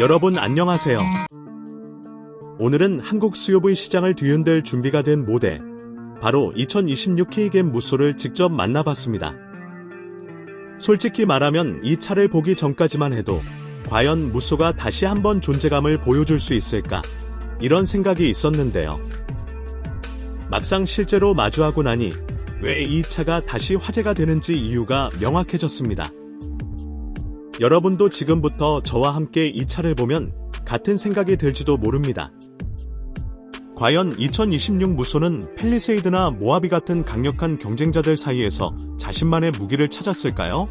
여러분 안녕하세요. 오늘은 한국 수요부의 시장을 뒤흔들 준비가 된 모델, 바로 2026 K겜 무쏘를 직접 만나봤습니다. 솔직히 말하면 이 차를 보기 전까지만 해도 과연 무쏘가 다시 한번 존재감을 보여줄 수 있을까? 이런 생각이 있었는데요. 막상 실제로 마주하고 나니 왜 이 차가 다시 화제가 되는지 이유가 명확해졌습니다. 여러분도 지금부터 저와 함께 이 차를 보면 같은 생각이 들지도 모릅니다. 과연 2026 무쏘는 펠리세이드나 모하비 같은 강력한 경쟁자들 사이에서 자신만의 무기를 찾았을까요?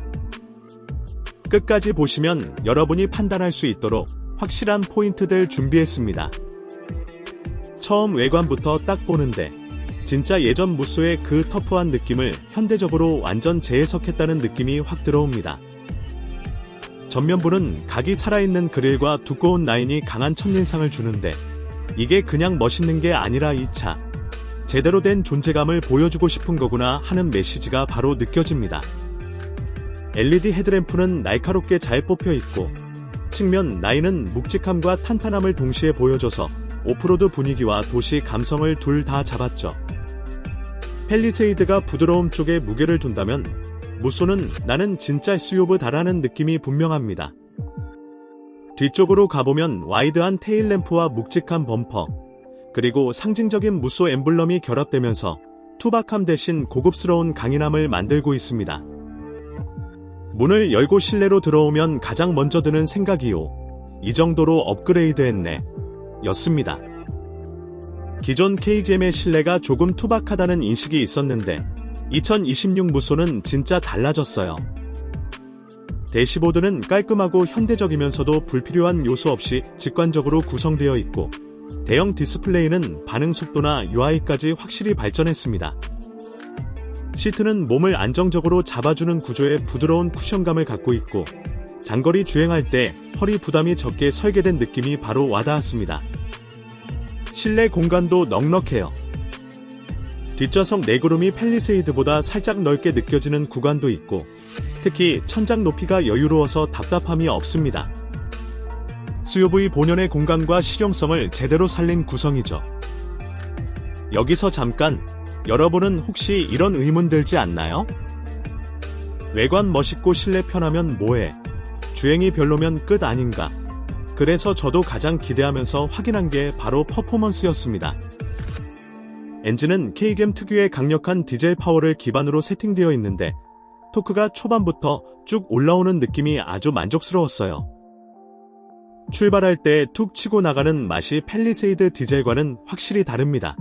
끝까지 보시면 여러분이 판단할 수 있도록 확실한 포인트들 준비했습니다. 처음 외관부터 딱 보는데 진짜 예전 무쏘의 그 터프한 느낌을 현대적으로 완전 재해석했다는 느낌이 확 들어옵니다. 전면부는 각이 살아있는 그릴과 두꺼운 라인이 강한 첫인상을 주는데 이게 그냥 멋있는 게 아니라 이 차. 제대로 된 존재감을 보여주고 싶은 거구나 하는 메시지가 바로 느껴집니다. LED 헤드램프는 날카롭게 잘 뽑혀 있고 측면 라인은 묵직함과 탄탄함을 동시에 보여줘서 오프로드 분위기와 도시 감성을 둘 다 잡았죠. 펠리세이드가 부드러움 쪽에 무게를 둔다면 무쏘는 나는 진짜 수요브다라는 느낌이 분명합니다. 뒤쪽으로 가보면 와이드한 테일램프와 묵직한 범퍼, 그리고 상징적인 무쏘 엠블럼이 결합되면서 투박함 대신 고급스러운 강인함을 만들고 있습니다. 문을 열고 실내로 들어오면 가장 먼저 드는 생각이요. 이 정도로 업그레이드 했네. 였습니다. 기존 KGM의 실내가 조금 투박하다는 인식이 있었는데 2026 무쏘는 진짜 달라졌어요. 대시보드는 깔끔하고 현대적이면서도 불필요한 요소 없이 직관적으로 구성되어 있고 대형 디스플레이는 반응 속도나 UI까지 확실히 발전했습니다. 시트는 몸을 안정적으로 잡아주는 구조의 부드러운 쿠션감을 갖고 있고 장거리 주행할 때 허리 부담이 적게 설계된 느낌이 바로 와닿았습니다. 실내 공간도 넉넉해요. 뒷좌석 내구름이 펠리세이드보다 살짝 넓게 느껴지는 구간도 있고 특히 천장 높이가 여유로워서 답답함이 없습니다. 수요부의 본연의 공간과 실용성을 제대로 살린 구성이죠. 여기서 잠깐 여러분은 혹시 이런 의문 들지 않나요? 외관 멋있고 실내 편하면 뭐해? 주행이 별로면 끝 아닌가? 그래서 저도 가장 기대하면서 확인한 게 바로 퍼포먼스였습니다. 엔진은 K겜 특유의 강력한 디젤 파워를 기반으로 세팅되어 있는데 토크가 초반부터 쭉 올라오는 느낌이 아주 만족스러웠어요. 출발할 때 툭 치고 나가는 맛이 펠리세이드 디젤과는 확실히 다릅니다.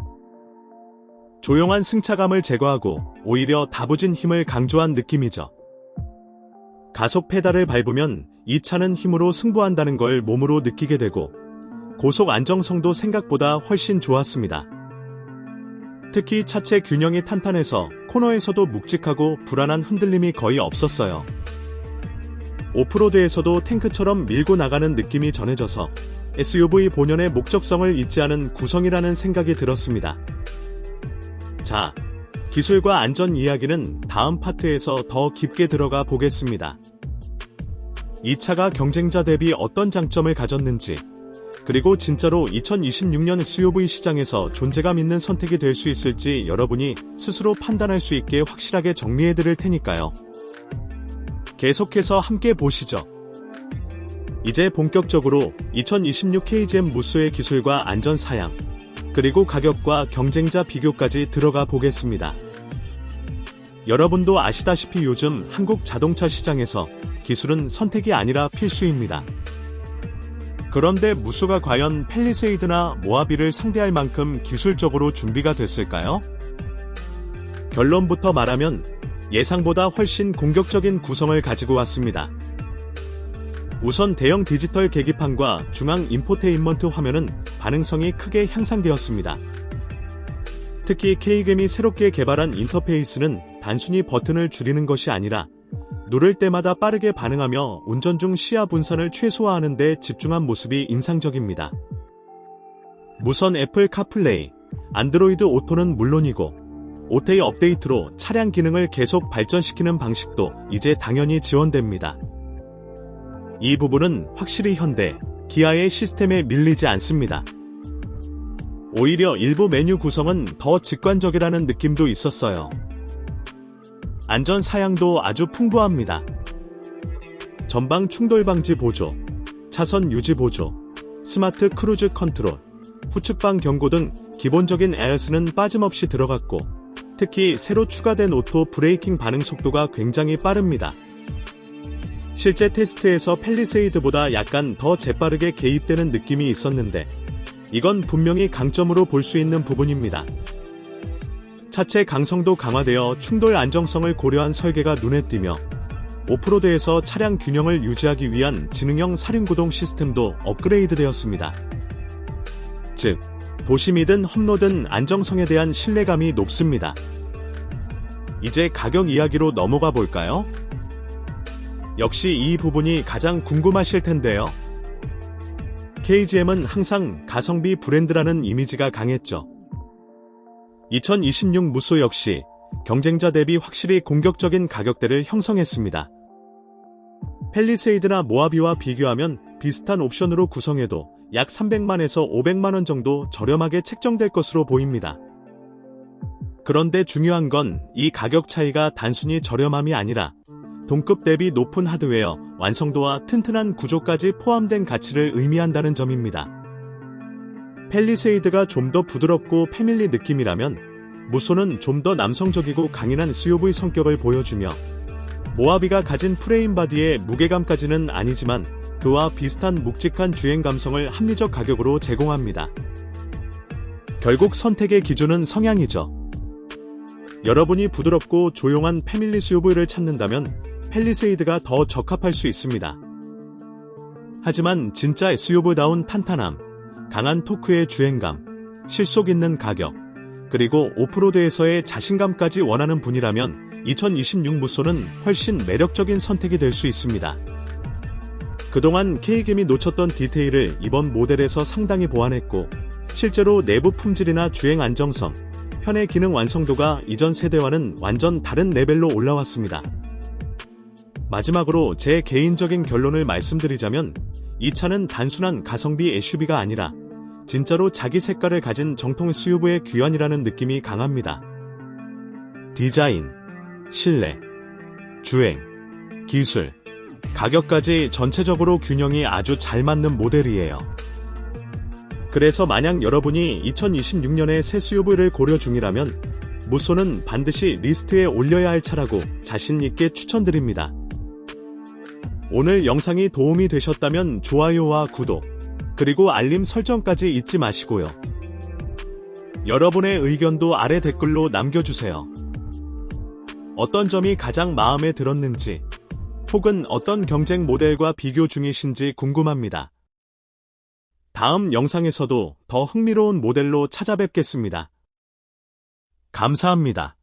조용한 승차감을 제거하고 오히려 다부진 힘을 강조한 느낌이죠. 가속 페달을 밟으면 이 차는 힘으로 승부한다는 걸 몸으로 느끼게 되고 고속 안정성도 생각보다 훨씬 좋았습니다. 특히 차체 균형이 탄탄해서 코너에서도 묵직하고 불안한 흔들림이 거의 없었어요. 오프로드에서도 탱크처럼 밀고 나가는 느낌이 전해져서 SUV 본연의 목적성을 잊지 않은 구성이라는 생각이 들었습니다. 자, 기술과 안전 이야기는 다음 파트에서 더 깊게 들어가 보겠습니다. 이 차가 경쟁자 대비 어떤 장점을 가졌는지, 그리고 진짜로 2026년 SUV 시장에서 존재감 있는 선택이 될 수 있을지 여러분이 스스로 판단할 수 있게 확실하게 정리해 드릴 테니까요. 계속해서 함께 보시죠. 이제 본격적으로 2026 KGM 무쏘의 기술과 안전 사양, 그리고 가격과 경쟁자 비교까지 들어가 보겠습니다. 여러분도 아시다시피 요즘 한국 자동차 시장에서 기술은 선택이 아니라 필수입니다. 그런데 무쏘가 과연 펠리세이드나 모하비를 상대할 만큼 기술적으로 준비가 됐을까요? 결론부터 말하면 예상보다 훨씬 공격적인 구성을 가지고 왔습니다. 우선 대형 디지털 계기판과 중앙 인포테인먼트 화면은 반응성이 크게 향상되었습니다. 특히 K겜이 새롭게 개발한 인터페이스는 단순히 버튼을 줄이는 것이 아니라 누를 때마다 빠르게 반응하며 운전 중 시야 분산을 최소화하는 데 집중한 모습이 인상적입니다. 무선 애플 카플레이, 안드로이드 오토는 물론이고 오테이 업데이트로 차량 기능을 계속 발전시키는 방식도 이제 당연히 지원됩니다. 이 부분은 확실히 현대, 기아의 시스템에 밀리지 않습니다. 오히려 일부 메뉴 구성은 더 직관적이라는 느낌도 있었어요. 안전 사양도 아주 풍부합니다. 전방 충돌 방지 보조, 차선 유지 보조, 스마트 크루즈 컨트롤, 후측방 경고 등 기본적인 에어스는 빠짐없이 들어갔고, 특히 새로 추가된 오토 브레이킹 반응 속도가 굉장히 빠릅니다. 실제 테스트에서 펠리세이드보다 약간 더 재빠르게 개입되는 느낌이 있었는데, 이건 분명히 강점으로 볼 수 있는 부분입니다. 차체 강성도 강화되어 충돌 안정성을 고려한 설계가 눈에 띄며 오프로드에서 차량 균형을 유지하기 위한 지능형 사륜구동 시스템도 업그레이드 되었습니다. 즉, 도심이든 험로든 안정성에 대한 신뢰감이 높습니다. 이제 가격 이야기로 넘어가 볼까요? 역시 이 부분이 가장 궁금하실 텐데요. KGM은 항상 가성비 브랜드라는 이미지가 강했죠. 2026 무쏘 역시 경쟁자 대비 확실히 공격적인 가격대를 형성했습니다. 펠리세이드나 모하비와 비교하면 비슷한 옵션으로 구성해도 약 300만에서 500만원 정도 저렴하게 책정될 것으로 보입니다. 그런데 중요한 건 이 가격 차이가 단순히 저렴함이 아니라 동급 대비 높은 하드웨어, 완성도와 튼튼한 구조까지 포함된 가치를 의미한다는 점입니다. 펠리세이드가 좀 더 부드럽고 패밀리 느낌이라면 무소는 좀 더 남성적이고 강인한 SUV 성격을 보여주며 모하비가 가진 프레임 바디의 무게감까지는 아니지만 그와 비슷한 묵직한 주행 감성을 합리적 가격으로 제공합니다. 결국 선택의 기준은 성향이죠. 여러분이 부드럽고 조용한 패밀리 SUV를 찾는다면 펠리세이드가 더 적합할 수 있습니다. 하지만 진짜 SUV다운 탄탄함, 강한 토크의 주행감, 실속 있는 가격, 그리고 오프로드에서의 자신감까지 원하는 분이라면 2026 무쏘는 훨씬 매력적인 선택이 될 수 있습니다. 그동안 K김이 놓쳤던 디테일을 이번 모델에서 상당히 보완했고, 실제로 내부 품질이나 주행 안정성, 편의 기능 완성도가 이전 세대와는 완전 다른 레벨로 올라왔습니다. 마지막으로 제 개인적인 결론을 말씀드리자면 이 차는 단순한 가성비 SUV가 아니라 진짜로 자기 색깔을 가진 정통 SUV의 귀환이라는 느낌이 강합니다. 디자인, 실내, 주행, 기술, 가격까지 전체적으로 균형이 아주 잘 맞는 모델이에요. 그래서 만약 여러분이 2026년에 새 SUV를 고려 중이라면 무쏘는 반드시 리스트에 올려야 할 차라고 자신있게 추천드립니다. 오늘 영상이 도움이 되셨다면 좋아요와 구독, 그리고 알림 설정까지 잊지 마시고요. 여러분의 의견도 아래 댓글로 남겨주세요. 어떤 점이 가장 마음에 들었는지, 혹은 어떤 경쟁 모델과 비교 중이신지 궁금합니다. 다음 영상에서도 더 흥미로운 모델로 찾아뵙겠습니다. 감사합니다.